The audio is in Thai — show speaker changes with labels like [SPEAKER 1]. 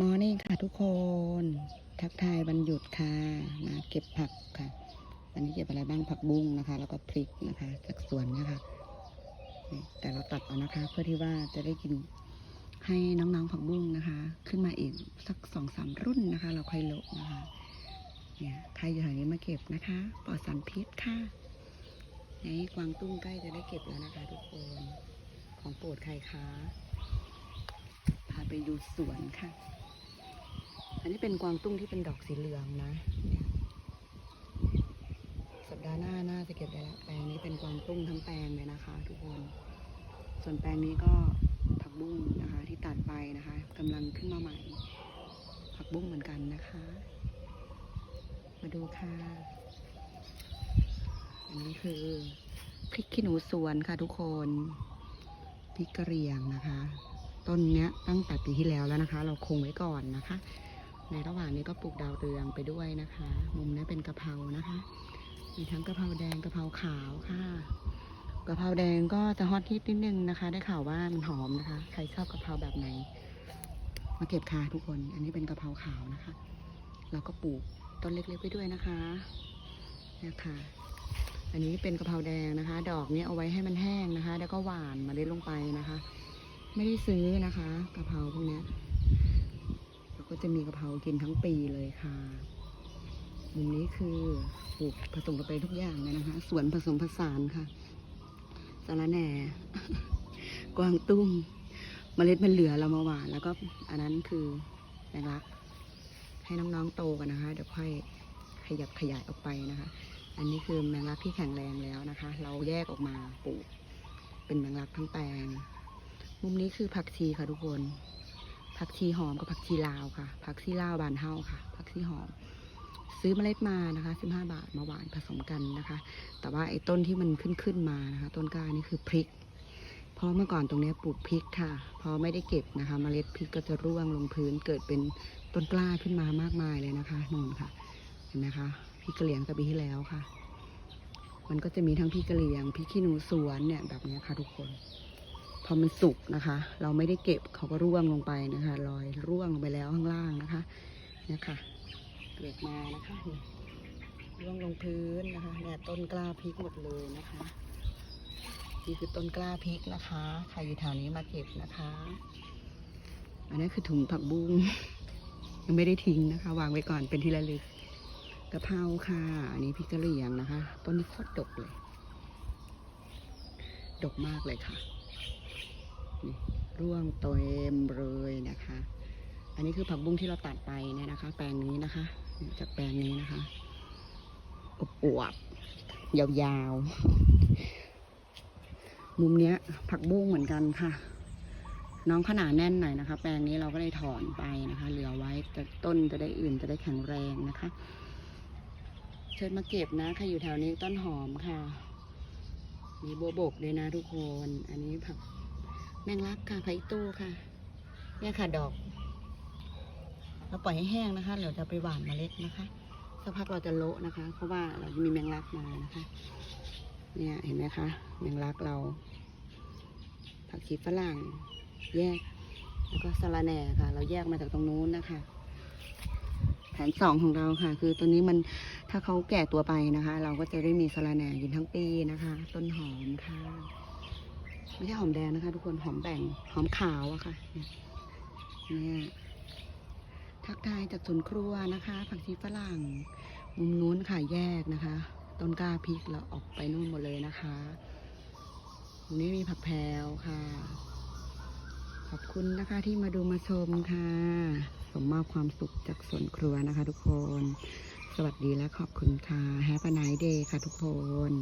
[SPEAKER 1] มอร์นิ่งค่ะทุกคน ทักทายวันหยุดค่ะมาเก็บผักค่ะวันนี้เก็บอะไรบ้างผักบุ้งนะคะ แล้วก็พริกนะคะจากสวนนะคะแต่เราตัดเอานะคะ เพื่อที่ว่าจะได้กินให้น้องๆผักบุ้งนะคะ ขึ้นมาอีกสักสองสามรุ่นนะคะ เราค่อยโละนะคะเนี่ยใครอยู่แถวนี้มาเก็บนะคะปลอดสารพิษค่ะในกวางตุ้งใกล้จะได้เก็บแล้วนะคะทุกคนของโปรดใครคะพาไปดูสวนค่ะ อันนี้เป็นกวางตุ้งที่เป็นดอกสีเหลืองนะ สัปดาห์หน้าน่าจะเก็บได้แล้วแปลงนี้เป็นกวางตุ้งทั้งแปลงเลยนะคะ ทุกคน ส่วนแปลงนี้ก็ผักบุ้งนะคะ ที่ตัดไปนะคะกำลังขึ้นมาใหม่ ผักบุ้งเหมือนกันนะคะ มาดูค่ะ อันนี้คือพริกขี้หนูสวนค่ะทุกคนพริกกระเรียงนะคะ ต้นเนี้ยตั้งแต่ปีที่แล้วแล้วนะคะ เราคงไว้ก่อนนะคะ ในระหว่างนี้ก็ปลูกดาวเรืองไปด้วยนะคะ มุมนี้เป็นกะเพรานะคะ มีทั้งกะเพราแดงกะเพราขาวค่ะกะเพราแดงก็จะฮอตฮิตนิดนึงนะคะ ได้ข่าวว่ามันหอมนะคะ ใครชอบกะเพราแบบไหน มาเก็บค่ะทุกคน อันนี้เป็นกะเพราขาวนะคะเราก็ปลูกต้นเล็กๆไปด้วยนะคะนี่ยค่ะอันนี้เป็นกะเพราแดงนะคะ ดอกเนี้ยเอาไว้ให้มันแห้งนะคะ แล้วก็หวานมาเล็ดลงไปนะคะ ไม่ได้ซื้อนะคะกะเพราพวกนี้ จะมีกะเพรากินทั้งปีเลยค่ะมุมนี้คือปลูกผสมกันไปทุกอย่างเลยนะคะ สวนผสมผสานค่ะสาระแหน่ กวางตุ้งเมล็ดมันเหลือเรามาหว่าน แล้วก็อันนั้นคือแมงลัก ให้น้องๆโตกันนะคะ เดี๋ยวค่อยขยับขยายออกไปนะคะ อันนี้คือแมงลักที่แข็งแรงแล้วนะคะ เราแยกออกมาปลูก เป็นแมงลักทั้งแปลง มุมนี้คือผักชีค่ะทุกคน ผักชีหอมกับผักชีลาวค่ะ ผักชีลาวบานเฮาค่ะ ผักชีหอม ซื้อเมล็ดมานะคะ15 บาทมาหวานผสมกันนะคะ แต่ว่าไอ้ต้นที่มันขึ้นขึ้นมานะคะ ต้นกล้านี่คือพริก เพราะเมื่อก่อนตรงนี้ปลูกพริกค่ะ พอไม่ได้เก็บนะคะเมล็ดพริกก็จะร่วงลงพื้นเกิดเป็นต้นกล้าขึ้นมามากมายเลยนะคะนู่นค่ะ เห็นไหมคะพริกกระเหลียงแต่ปีที่แล้วค่ะ มันก็จะมีทั้งพริกกระเหลียงพริกขี้หนูสวนเนี่ยแบบนี้ค่ะทุกคน อมันสุกนะคะ เราไม่ได้เก็บเขาก็ร่วงลงไปนะคะลอยร่วงลงไปแล้วข้างล่างนะคะเนี่ยค่ะเกลือกมานะคะร่วงลงพื้นนะคะเนี่ยต้นกล้าพริกหมดเลยนะคะนี่คือต้นกล้าพริกนะคะใครอยู่แถวนี้มาเก็บนะคะ อันนี้คือถุงผักบุ้งยังไม่ได้ทิ้งนะคะ วางไว้ก่อนเป็นที่ระลึกกะเพราค่ะอันนี้พริกกะเหรี่ยงนะคะ ต้นนี้โคตรดกเลย ดกมากเลยค่ะ นี่ร่วงเต็มเลยนะคะ อันนี้คือผักบุ้งที่เราตัดไปเนี่ยนะคะ แปลงนี้นะคะ จากแปลงนี้นะคะอวบยาวๆ มุมเนี้ย ผักบุ้งเหมือนกันค่ะ น้องขนาดแน่นหน่อยนะคะ แปลงนี้เราก็เลยถอนไปนะคะ เหลือไว้แต่ต้นจะได้อื่นจะได้แข็งแรงนะคะ เชิญมาเก็บนะใครอยู่แถวนี้ต้นหอมค่ะ มีบัวบกด้วยนะทุกคน อันนี้ผัก แมงลักค่ะไผ่ตู้ค่ะ เนี่ยค่ะดอก เราปล่อยให้แห้งนะคะเดี๋ยวจะไปหว่านเมล็ดนะคะสักพักเราจะโละนะคะ เพราะว่าเราจะมีแมงลักมานะคะ เนี่ยเห็นไหมคะแมงลักเรา ผักชีฝรั่งแยก แล้วก็สะระแหน่ค่ะ เราแยกมาจากตรงนู้นนะคะ แผนสองของเราค่ะ คือตัวนี้มันถ้าเขาแก่ตัวไปนะคะ เราก็จะได้มีสะระแหน่กินทั้งปีนะคะ ต้นหอมค่ะ ไม่ใช่หอมแดงนะคะ ทุกคนหอมแบ่งหอมขาวอะค่ะเนี่ยเนี่ยทักทายจากสวนครัวนะคะ ผักชีฝรั่ง มุมนู้นค่ะแยกนะคะต้นกล้าพริกเราออกไปนู่นหมดเลยนะคะตรงนี้มีผักแพรวค่ะ ขอบคุณนะคะที่มาดูมาชมค่ะส่งมอบความสุขจากสวนครัวนะคะ ทุกคน สวัสดีและขอบคุณค่ะ Have a nice day ค่ะทุกคน